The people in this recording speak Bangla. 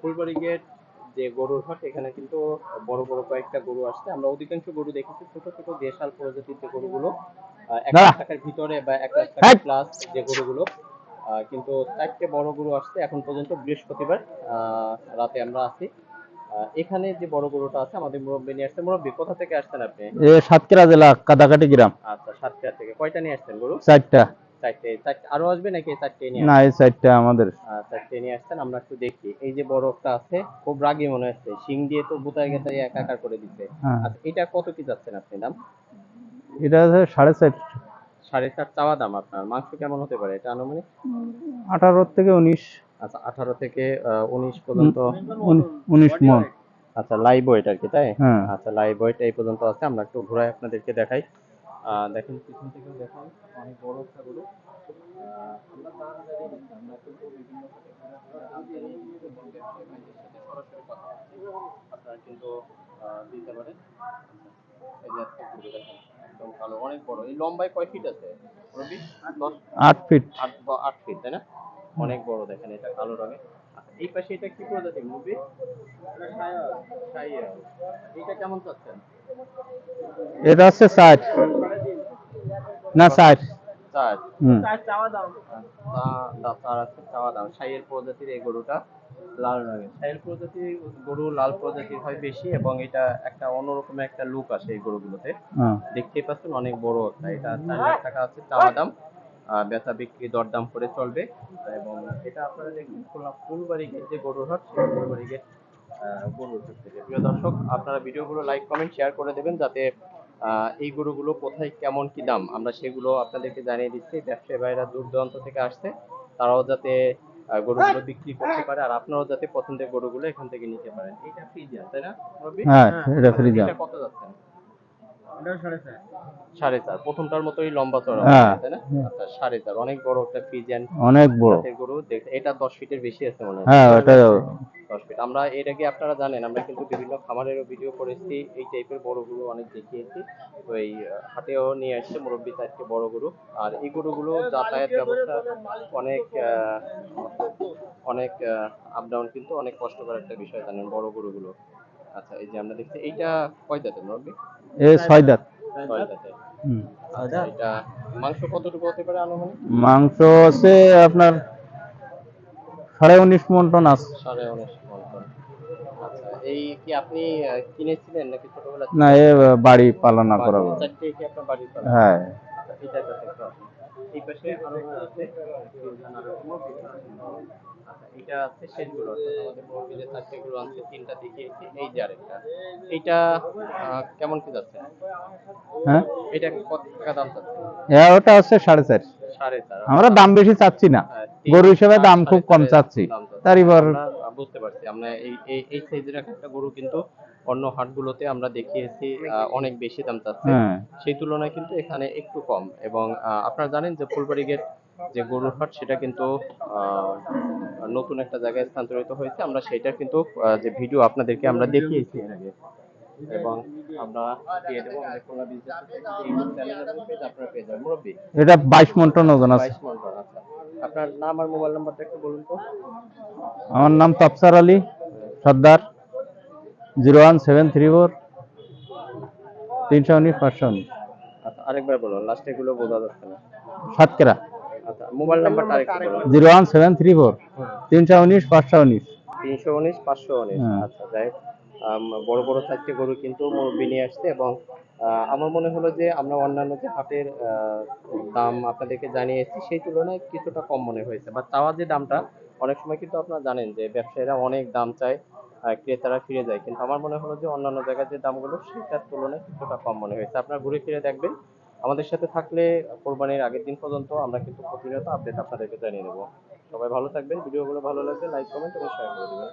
ফুলবাড়ি গেট যে গরুর হাট এখানে কিন্তু বড় বড় কয়েকটা গরু আসছে। আমরা অধিকাংশ গরু দেখেছি ছোট ছোট দেশাল প্রজাতির যে গরুগুলো এক লাখ টাকার ভিতরে বা এক লাখ টাকা প্লাস যে গরুগুলো কিন্তু চারটে বড় গরু আসছে এখন পর্যন্ত বৃহস্পতিবার আহ, রাতে আমরা আছি। এখানে যে বড় গরুটা আছে আমাদের মুরব্বী নিয়ে আসছে। মুরব্বী কোথা থেকে আসছেন আপনি? সাতক্ষীরা জেলা কাদাকাটি গ্রাম। আচ্ছা সাতটা থেকে। কয়টা নিয়ে আসছেন গরু? চারটা। চারটে আরও আসবে নাকি চারটে নিয়ে না এই চারটা আমাদের। চারটে নিয়ে আসছেন আমরা একটু দেখি। এই যে বড় একটা আছে খুব রাগী মনে হচ্ছে। শিং দিয়ে তো গেছে একাকার করে দিচ্ছে হ্যাঁ। আচ্ছা এটা কত কি যাচ্ছেন আপনি দাম? এটা আছে সাড়ে চার। সাড়ে চার চাওয়া দাম আপনার। মাংস কেমন হতে পারে এটা আনুমানিক? আঠারো থেকে উনিশ। আচ্ছা আঠারো থেকে উনিশ পর্যন্ত। উনিশ মন। আচ্ছা লাইভ ওয়েট আর কি তাই? হ্যাঁ। আচ্ছা লাইভ ওয়েট এই পর্যন্ত আছে। আমরা একটু ঘুরাই আপনাদেরকে দেখাই। দেখেন পিছন থেকেও দেখাই অনেক বড় একটা গরু। আমরা তার জানি আমরা কিন্তু বিভিন্ন জায়গায় ঘোরাফেরা, আমদানি এবং ব্যবসায়ী ভাইদের সাথে সরাসরি কথা আপনারা কিন্তু দিতে পারেন। এই যে আজকে গরু দেখেন একদম ভালো অনেক বড়। এই লম্বায় কয় ফিট আছে? আট ফিট আট বা আট ফিট তাই না? অনেক বড় দেখেন এটা কালো রঙের। আচ্ছা, এই পাশে এটা কি প্রজাতির মুরগি এটা কেমন চাচ্ছেন? এটা হচ্ছে ষাট। না ষাট চার হুম। দা- দা- চার আছে চাওয়া দাম শাইয়ের প্রজাতির এই গরুটা লাল রঙের। শাইয়ের প্রজাতির গরু লাল প্রজাতির হয় বেশি এবং এটা একটা অন্যরকম একটা লুক আসে এই গরুগুলোতে। দেখতেই পাচ্ছেন অনেক বড় একটা। এটা চার লাখ টাকা আছে চাওয়া দাম। আহ, বেচা বিক্রি দরদাম করে চলবে। এবং এটা আপনারা দেখুন খুলনা ফুলবাড়ি গেট যে গরুর হাট সেই ফুলবাড়ি গেট গরুর হাট থেকে। প্রিয় দর্শক আপনারা ভিডিওগুলো লাইক কমেন্ট শেয়ার করে দেবেন যাতে এই গরুগুলো কোথায় কেমন কি দাম? আমরা সেগুলো আপনাদেরকে জানিয়ে দিচ্ছি। ব্যবসায়ী ভাইরা দূর দূরান্ত থেকে আসছে। তারাও যাতে গরুগুলো বিক্রি করতে পারে আর আপনারাও যাতে পছন্দের গরুগুলো এখান থেকে নিতে পারেন। এটা ফ্রিজিয়ান তাই না হ্যাঁ এটা এটা কত যাচ্ছেন সাড়ে চার। প্রথমটার মতোই লম্বা চড়া হ্যাঁ। তাই না? আচ্ছা সাড়ে চার। অনেক বড় একটা ফ্রিজিয়ান অনেক বড়। গরু। এটা দশ ফিটের বেশি আছে মনে হয়। হ্যাঁ আমরা এর আগে আপনারা জানেন আমরা কিন্তু বিভিন্ন খামারেরও ভিডিও করেছি এই টাইপের বড় গরু অনেক দেখিয়েছি। তো এই হাটেও নিয়ে আসছে মুরব্বী চারটে বড় গরু। আর এই গরুগুলো যাতায়াত ব্যবস্থা অনেক অনেক আপ ডাউন কিন্তু অনেক কষ্টকর একটা বিষয় জানেন বড় গরুগুলো। আচ্ছা এই যে আমরা দেখছি এইটা কয় জাতের মুরব্বী? এ ছয় দাঁত ছয় আচ্ছা এটা মাংস কতটুকু হতে পারে আনুমানিক? মাংস আছে আপনার সাড়ে উনিশ মন টন আছে। সাড়ে উনিশ। এই কি আপনি কিনেছিলেন নাকি ছোটবেলা না এ বাড়ি পালনা করা কি আপনার? হ্যাঁ। আচ্ছা, এটা একটা দেখতে পাচ্ছেন। এই পাশে আরও আছে তিনজন আরও মুরগি আছে। এটা আছে শেষগুলো আমাদের মুরগি যে চারটে আছে তিনটা দেখিয়েছি এই যে আরেকটা। এইটা কেমন কি যাচ্ছে? হ্যাঁ? এটা কত টাকা দাম যাচ্ছে? এ ওটা হচ্ছে সাড়ে চার। আমরা দাম বেশি চাচ্ছি না। হ্যাঁ, গরু হিসেবে দাম খুব কম চাচ্ছি। দাম বুঝতে পারছি। আমরা এই এই এই সাইজের একটা গরু কিন্তু অন্য হাটগুলোতে আমরা দেখিয়েছি অনেক বেশি দাম চাচ্ছে। হ্যাঁ। সেই তুলনায় কিন্তু এখানে একটু কম এবং আপনারা জানেন যে ফুলবাড়ি গেট যে গরুর হাট সেটা কিন্তু নতুন একটা জায়গায় স্থানান্তরিত হয়েছে। আমরা সেটা কিন্তু যে ভিডিও আপনাদেরকে আমরা দেখিয়েছি এর আগে। এবং আমরা পেয়ে দেবো আপনারা পেয়ে যাবেন। মুরব্বী। এটা বাইশ মন টন ওজন আছে। বাইশ আচ্ছা আপনার নাম আর মোবাইল নাম্বারটা একটু বলুন তো। আমার নাম Tapsar Ali Sardar zero one seven three four তিনশো উনিশ পাঁচশো উনিশ। আচ্ছা আরেকবার বলুন লাস্টে এগুলো বোঝা যাচ্ছে না। সাতকেরা আচ্ছা মোবাইল নাম্বারটা আরেকটু বলুন। Zero one seven three four তিনশো উনিশ পাঁচশো উনিশ। তিনশো উনিশ পাঁচশো উনিশ। হ্যাঁ। আচ্ছা যাই হোক, বড় বড় চারটে গরু কিন্তু মুরব্বি আসছে এবং আমার মনে হলো যে আমরা অন্যান্য যে হাটের দাম আপনাদেরকে জানিয়েছি সেই তুলনায় কিছুটা কম মনে হয়েছে। বা চাওয়া যে দামটা, অনেক সময় কিন্তু আপনারা জানেন যে ব্যবসায়ীরা অনেক দাম চায় ক্রেতারা ফিরে যায়। কিন্তু আমার মনে হলো যে অন্যান্য জায়গার যে দামগুলো সেটার তুলনায় কিছুটা কম মনে হয়েছে। আপনারা ঘুরে ফিরে দেখবেন। আমাদের সাথে থাকলে কোরবানির আগের দিন পর্যন্ত আমরা কিন্তু প্রতিনিয়ত আপডেট আপনাদেরকে জানিয়ে দেবো। সবাই ভালো থাকবেন। ভিডিওগুলো ভালো লাগলে লাইক কমেন্ট এবং শেয়ার করে দেবেন।